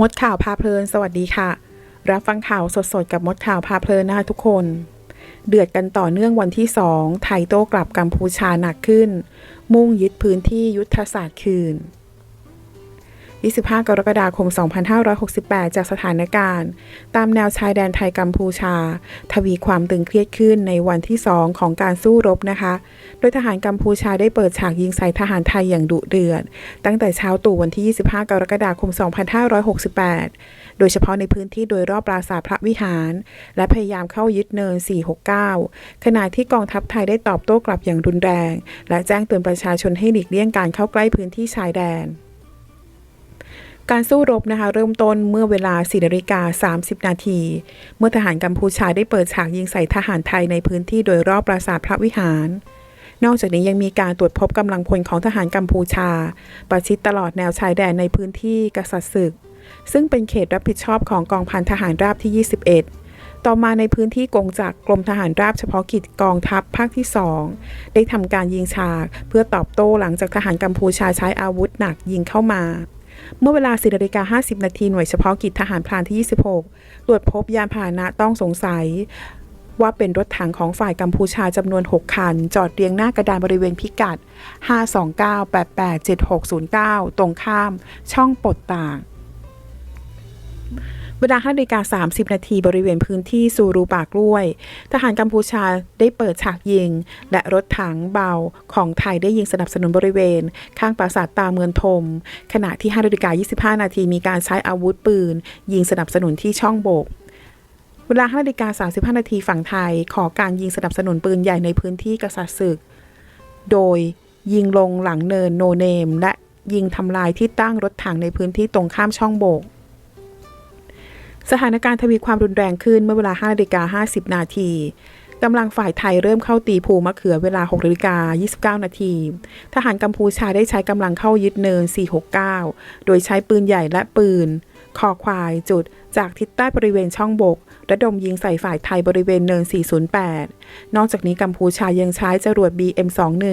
มดข่าวพาเพลิน สวัสดีค่ะ รับฟังข่าวสดๆ กับมดข่าวพาเพลินนะคะทุกคน เดือดกันต่อเนื่องวันที่2ไทยโต้กลับกัมพูชาหนักขึ้น มุ่งยึดพื้นที่ยุทธศาสตร์คืน 25 กรกฎาคม 2568 จากสถานการณ์ ตามแนวชายแดนไทยกัมพูชา ทวีความตึงเครียดขึ้นในวันที่ 2 ของการสู้รบนะคะ โดยทหารกัมพูชาได้เปิดฉากยิงใส่ทหารไทยอย่างดุเดือด ตั้งแต่เช้าตู่วันที่ 25 กรกฎาคม 2568 โดยเฉพาะในพื้นที่โดยรอบปราสาทพระวิหาร และพยายามเข้ายึดเนิน 469 ขณะที่กองทัพไทยได้ตอบโต้กลับอย่างรุนแรง และแจ้งเตือนประชาชนให้หลีกเลี่ยงการเข้าใกล้พื้นที่ชายแดน การสู้รบนะคะเริ่มต้นเมื่อเวลา4นาฬิกา30 นาที เมื่อทหารกัมพูชาได้เปิดฉากยิงใส่ทหารไทยในพื้นที่โดยรอบปราสาทพระวิหาร นอกจากนี้ยังมีการตรวจพบกำลังพลของทหารกัมพูชา ประชิดตลอดแนวชายแดนในพื้นที่กษัตริย์ศึก ซึ่งเป็นเขตรับผิดชอบของกองพันทหารราบที่ 21ต่อมาในพื้นที่กงจักกรมทหารราบเฉพาะกิจกองทัพภาคที่ 2 ได้ทำการยิงฉาก เพื่อตอบโต้หลังจากทหารกัมพูชาใช้อาวุธหนักยิงเข้ามา เมื่อเวลา4นาฬิกา50 นาทีหน่วยเฉพาะกิจทหารพรานที่ 26 ตรวจพบยานพาหนะต้องสงสัย ว่าเป็นรถถังของฝ่ายกัมพูชาจำนวน 6 คัน จอดเรียงหน้ากระดานบริเวณพิกัด 529887609 ตรงข้าม ช่องปลดต่าง เวลา5นาฬิกา30 นาทีบริเวณพื้นที่ซูรูปากล้วย ทหารกัมพูชาได้เปิดฉากยิง และรถถังเบาของไทยได้ยิงสนับสนุนบริเวณ ข้างปราสาทตาเมืองทม ขณะที่5นาฬิกา25 นาทีมีการใช้อาวุธปืน ยิงสนับสนุนที่ช่องโบกเวลา5นาฬิกา35 นาทีฝั่งไทย ขอการยิงสนับสนุนปืนใหญ่ในพื้นที่กษัตริย์ศึก โดยยิงลงหลังเนินโนเนม และยิงทำลายที่ตั้งรถถังในพื้นที่ตรงข้ามช่องโบก สถานการณ์ทวีความรุนแรงขึ้นเมื่อเวลา5นาฬิกา50 นาทีกำลังฝ่ายไทยเริ่มเข้าตีภูมะเขือเวลา6นาฬิกา29 นาที ทหารกัมพูชาได้ใช้กำลังเข้ายึดเนิน 469 โดยใช้ปืนใหญ่และปืน คอควายจุดจากทิศใต้บริเวณช่องบก ระดมยิงใส่ฝ่ายไทยบริเวณเนิน 408 นอกจากนี้กัมพูชายังใช้จรวด BM21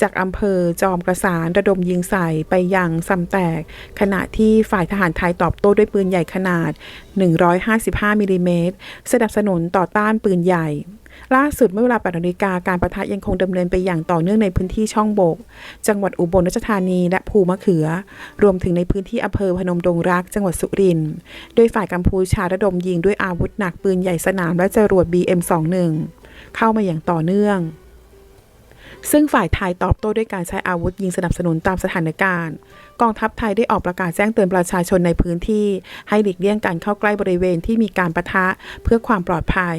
จากอำเภอจอมกระสานระดมยิงใส่ไปยังซำแตก ขณะที่ฝ่ายทหารไทยตอบโต้ด้วยปืนใหญ่ขนาด 155มิลลิเมตรสนับสนุนต่อต้านปืนใหญ่ ล่าสุดเมื่อเวลา8นาฬิกาการประทะยังคงดำเนินไปอย่างต่อเนื่องในพื้นที่ช่องโบก จังหวัดอุบลราชธานีและภูมะเขือ รวมถึงในพื้นที่อำเภอพนมดงรัก จังหวัดสุรินทร์โดยฝ่ายกัมพูชาระดมยิงด้วยอาวุธหนักปืนใหญ่สนามและจรวด BM21 เข้ามาอย่างต่อเนื่องซึ่งฝ่ายไทยตอบโต้ด้วยการใช้อาวุธยิงสนับสนุนตามสถานการณ์ กองทัพไทยได้ออกประกาศแจ้งเตือนประชาชนในพื้นที่ ให้หลีกเลี่ยงการเข้าใกล้บริเวณที่มีการประทะเพื่อความปลอดภัย